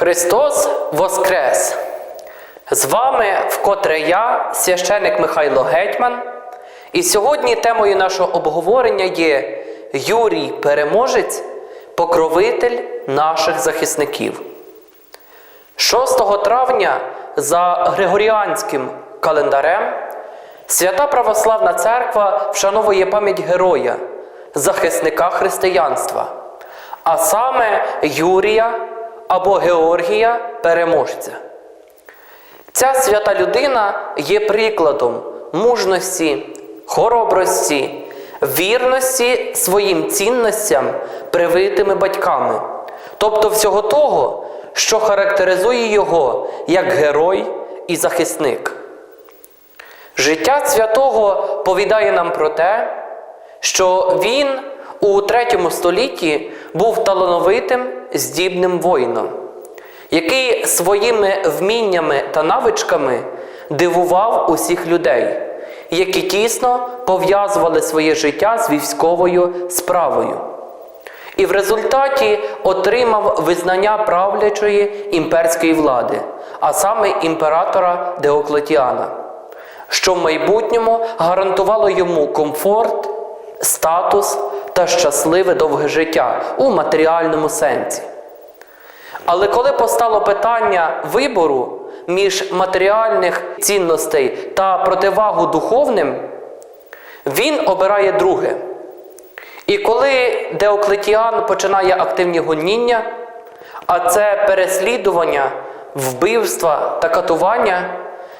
Христос Воскрес! З вами вкотре я, священик Михайло Гетьман, і сьогодні темою нашого обговорення є Юрій Переможець, покровитель наших захисників. 6 травня за Григоріанським календарем Свята Православна Церква вшановує пам'ять героя, захисника християнства, а саме Юрія або Георгія Переможця. Ця свята людина є прикладом мужності, хоробрості, вірності своїм цінностям, привитими батьками, тобто всього того, що характеризує його як герой і захисник. Життя святого повідає нам про те, що він у третьому столітті був талановитим, здібним воїном, який своїми вміннями та навичками дивував усіх людей, які тісно пов'язували своє життя з військовою справою. І в результаті отримав визнання правлячої імперської влади, а саме імператора Деоклетіана, що в майбутньому гарантувало йому комфорт, статус та щасливе довге життя у матеріальному сенсі. Але коли постало питання вибору між матеріальних цінностей та противагу духовним, він обирає друге. І коли Деоклетіан починає активні гоніння, а це переслідування, вбивства та катування,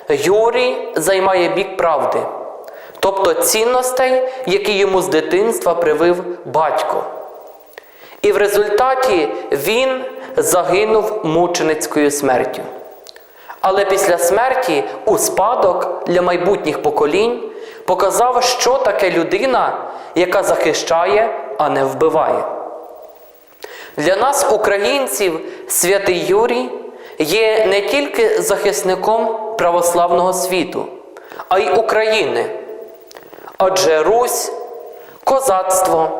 Юрій займає бік правди, тобто цінностей, які йому з дитинства привив батько. І в результаті він загинув мученицькою смертю. Але після смерті у спадок для майбутніх поколінь показав, що таке людина, яка захищає, а не вбиває. Для нас, українців, святий Юрій є не тільки захисником православного світу, а й України. Адже Русь, козацтво,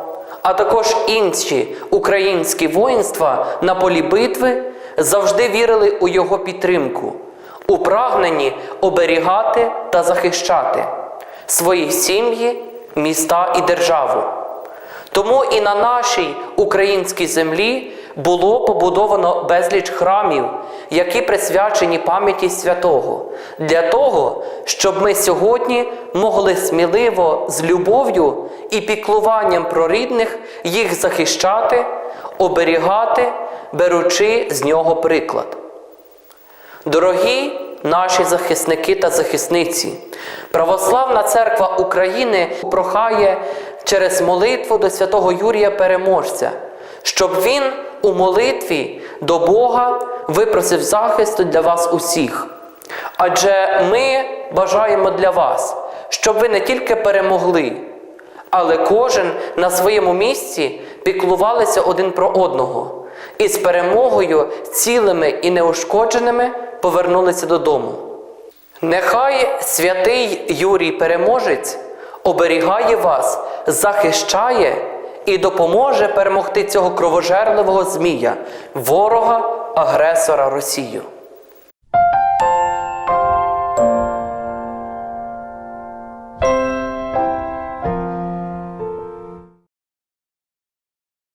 а також інші українські воїнства на полі битви завжди вірили у його підтримку, у прагненні оберігати та захищати свої сім'ї, міста і державу. Тому і на нашій українській землі було побудовано безліч храмів, які присвячені пам'яті святого, для того, щоб ми сьогодні могли сміливо з любов'ю і піклуванням про рідних їх захищати, оберігати, беручи з нього приклад. Дорогі наші захисники та захисниці, Православна Церква України прохає через молитву до святого Юрія Переможця, щоб він у молитві до Бога випросив захисту для вас усіх. Адже ми бажаємо для вас, щоб ви не тільки перемогли, але кожен на своєму місці піклувалися один про одного і з перемогою цілими і неушкодженими повернулися додому. Нехай святий Юрій Переможець оберігає вас, захищає і допоможе перемогти цього кровожерливого змія, ворога, агресора Росію.